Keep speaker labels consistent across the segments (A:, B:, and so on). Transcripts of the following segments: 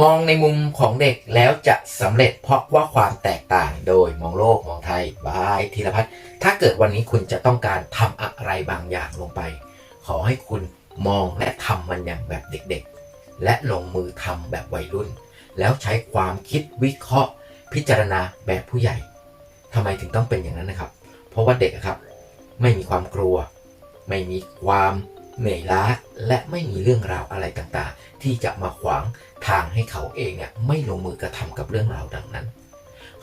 A: มองในมุมของเด็กแล้วจะสำเร็จเพราะว่าความแตกต่างโดยมองโลกมองไทยบายธีรพัฒน์ถ้าเกิดวันนี้คุณจะต้องการทำอะไรบางอย่างลงไป ขอให้คุณมองและทำมันอย่างแบบเด็กๆ และลงมือทำแบบวัยรุ่น แล้วใช้ความคิดวิเคราะห์ พิจารณาแบบผู้ใหญ่ทำไมถึงต้องเป็นอย่างนั้นนะครับ เพราะว่าเด็กครับ ไม่มีความกลัว ไม่มีความ เหนื่อยล้าและไม่มีเรื่องราวอะไรต่างๆ ที่จะมาขวางทางให้เขาเองเนี่ยไม่ลงมือกระทำกับเรื่องราวดังนั้น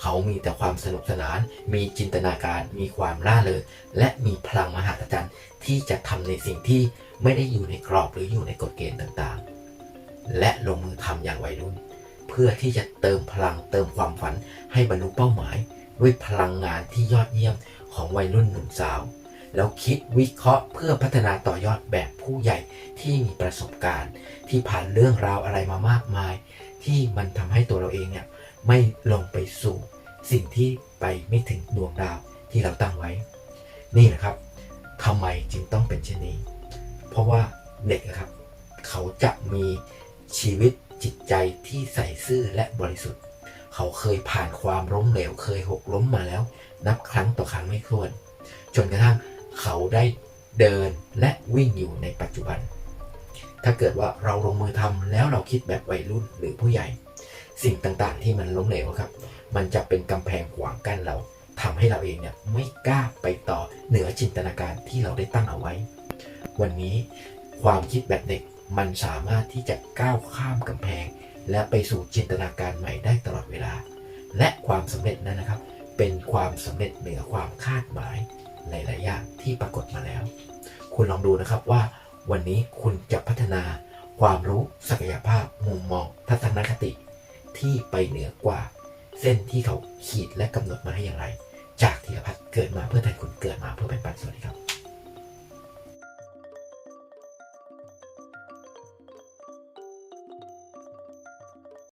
A: เขามีแต่ความสนุกสนาน มีจินตนาการ มีความล่าเริงและมีพลังมหาศาลที่จะทำในสิ่งที่ไม่ได้อยู่ในกรอบหรืออยู่ในกฎเกณฑ์ต่างๆ และลงมือทำอย่างวัยรุ่น เพื่อที่จะเติมพลังเติมความฝันให้บรรลุเป้าหมาย ด้วยพลังงานที่ยอดเยี่ยมของวัยรุ่นหนุ่มสาว แล้วคิดวิเคราะห์เพื่อพัฒนาต่อยอดแบบผู้ใหญ่ที่มีประสบการณ์ ที่ผ่านเรื่องราวอะไรมามากมาย ที่มันทำให้ตัวเราเองเนี่ยไม่ลงไปสู่สิ่งที่ไปไม่ถึงดวงดาวที่เราตั้งไว้ นี่นะครับทำไมจึงต้องเป็นเช่นนี้ เพราะว่าเด็กนะครับ เขาจะมีชีวิตจิตใจที่ใส่ซื่อและบริสุทธิ์ เขาเคยผ่านความล้มเหลว เคยหกล้มมาแล้ว นับครั้งต่อครั้งไม่ถ้วน จนกระทั่ง เขาได้เดินและวิ่งอยู่ในปัจจุบัน ถ้าเกิดว่าเราลงมือทำแล้วเราคิดแบบวัยรุ่นหรือผู้ใหญ่ สิ่งต่างๆ ที่มันล้มเหลวครับ มันจะเป็นกำแพงขวางกั้นเราทำให้เราเองเนี่ยไม่กล้าไปต่อเหนือจินตนาการที่เราได้ตั้งเอาไว้ วันนี้ความคิดแบบเด็กมันสามารถที่จะก้าวข้ามกำแพง และไปสู่จินตนาการใหม่ได้ตลอดเวลา และความสำเร็จนั้นนะครับ เป็นความสำเร็จเหนือความคาดหมาย หลาย ๆ อย่างที่ปรากฏมาแล้ว คุณลองดูนะครับว่า วันนี้คุณจะพัฒนาความรู้ศักยภาพมุมมองทัศนคติ ที่ไปเหนือกว่า เส้นที่เขาขีดและกำหนดมาให้อย่างไร จากธีรพัฒน์เกิดมาเพื่อไทนคุณเกิดมาเพื่อเป็นปันสวัสดีครับ